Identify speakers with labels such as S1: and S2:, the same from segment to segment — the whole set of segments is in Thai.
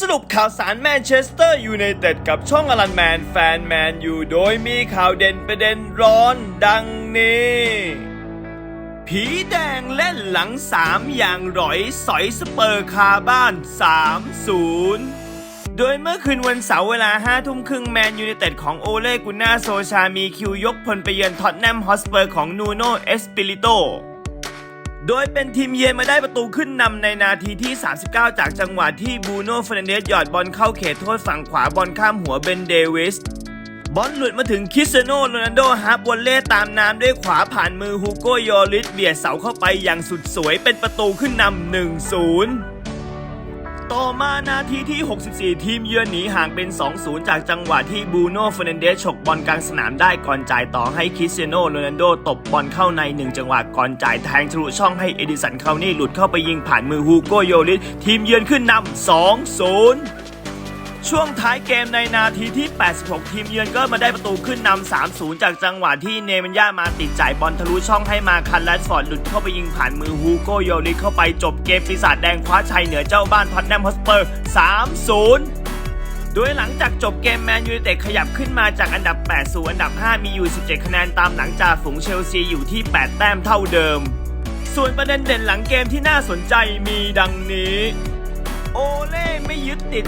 S1: สรุปข่าวสารแมนเชสเตอร์ยูไนเต็ดกับช่องอลันแมนแฟนแมนอยู่โดยมีข่าวเด่นประเด็นร้อนดังนี้ ผีแดงเล่นหลังสามอย่างหรอยสอยสเปอร์คาบ้าน 3-0โดยเมื่อคืนวันเสาร์เวลา5ทุ่มครึ่งแมนยูไนเต็ดของโอเล่กุน่าโซชามีคิวยกพลไปเยือนท็อตแนมฮอสเปอร์ของนูโนเอสปิริโต โดยเป็นทีมเยือนมาได้ประตูขึ้นนำในนาทีที่ 39 จากจังหวะที่บูโน่ฟรนเดสหยอดบอลเข้าเขตโทษฝั่งขวาบอลข้ามหัวเบนเดวิสบอลหลุดมาถึงคริสเตียโนโรนัลโดฮาร์บอลเล่ตามน้ำด้วยขวาผ่านมือฮูโกโยลิสเบียดเสาเข้าไปอย่างสุดสวยเป็นประตูขึ้นนำ1-0 ต่อมานาทีที่ 64 ทีมเยือนหนีห่างเป็น 2-0 จากจังหวะที่บูโน่เฟรนเดสฉกบอลกลางสนามได้ก่อนจ่ายต่อให้คริสเตียโนโรนัลโดตบบอลเข้าใน 1 จังหวะก่อนจ่ายแทงทะลุช่องให้เอดิสันเคานี่หลุดเข้าไปยิงผ่านมือฮูโกโยลิสทีมเยือนขึ้นนำ2-0 ช่วงท้ายเกมในนาทีที่ 86 ทีมเยือนก็มาได้ประตูขึ้นนำ 3-0 จากจังหวะที่เนมันย่ามาติดจ่ายบอลทะลุช่องให้มาคันแลดฟอร์ดหลุดเข้าไปยิงผ่านมือฮูโกโยลิเข้าไปจบเกมปีศาจแดงคว้าชัยเหนือเจ้าบ้านท็อตแนมฮอสเปอร์ 3-0โดยหลังจากจบเกมแมนยูไนเต็ดขยับขึ้นมาจากอันดับ 8 สู่อันดับ 5 มีอยู่ 17 คะแนนตามหลังจากฝูงเชลซีอยู่ที่ 8 แต้มเท่าเดิม ส่วนประเด็นเด่นหลังเกมที่น่าสนใจมีดังนี้ โอเล่ไม่ยึดติด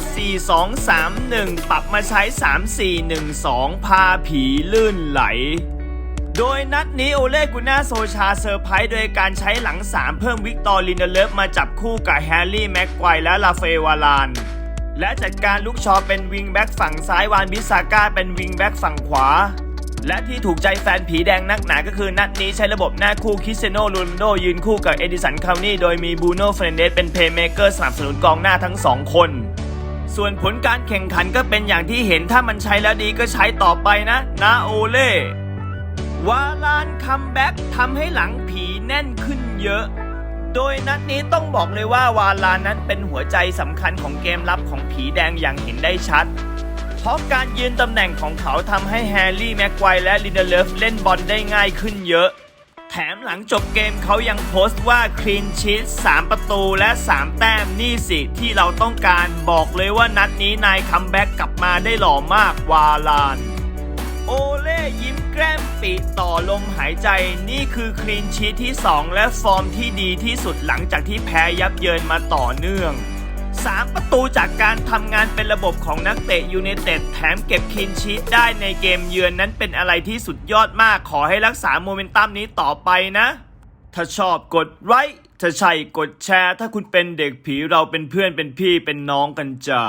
S1: 4-2-3-1 ปรับมาใช้ 3-4-1-2 พาผีลื่นไหล โดยนัดนี้โอเล่กุน่าโซชาเซอร์ไพรส์โดยการใช้หลัง 3 เพิ่มวิกตอร์ลินเดเลฟมาจับคู่กับแฮร์รี่แม็กควายและลาเฟวาลาน และจัดการลูกชอเป็นวิงแบ็กฝั่งซ้ายวานบิซาก้าเป็นวิงแบ็กฝั่งขวา และที่ถูกใจแฟนผีแดงนักหนาก็คือนัดนี้ใช้ระบบหน้าคู่คิเตียโนโรนัลโดยืนคู่กับเอดิสันคาวนี่โดยมีบูโน่เฟรนเดสเป็นเพลย์เมเกอร์สนับสนุนกองหน้าทั้งสองคน ส่วนผลการแข่งขันก็เป็นอย่างที่เห็นถ้ามันใช้แล้วดีก็ใช้ต่อไปนะนาโอเล่วาลานคัมแบ็กทำให้หลังผีแน่นขึ้นเยอะ โดยนัดนี้ต้องบอกเลยว่าวาลานนั้นเป็นหัวใจสำคัญของเกมรับของผีแดงอย่างเห็นได้ชัด ราะการยืนตำแหน่งของเขาทำให้แฮร์รี่แม็กไกวร์และลินเดเลฟเล่นบอลได้ง่ายขึ้นเยอะ แถมหลังจบเกมเขายังโพสต์ว่าคลีนชีส3ประตูและ 3 แต้มนี่สิ ที่เราต้องการบอกเลยว่านัดนี้นายคัมแบ็กกลับมาได้หล่อมากวาลาน โอเล่ยิ้มแก้มปิต่อลมหายใจนี่คือคลีนชีทที่ 2 และฟอร์มที่ดีที่สุดหลังจากที่แพ้ยับเยินมาต่อเนื่อง3ประ ตูจากการทำงานเป็นระบบของนักเตะยูไนเต็ดแถมเก็บคลีนชีตได้ในเกมเยือนนั้นเป็นอะไรที่สุดยอดมากขอให้รักษาโมเมนตัมนี้ต่อไปนะ ถ้าชอบกดไลค์ถ้าใช่กดแชร์ ถ้าคุณเป็นเด็กผีเราเป็นเพื่อนเป็นพี่เป็นน้องกันจ้า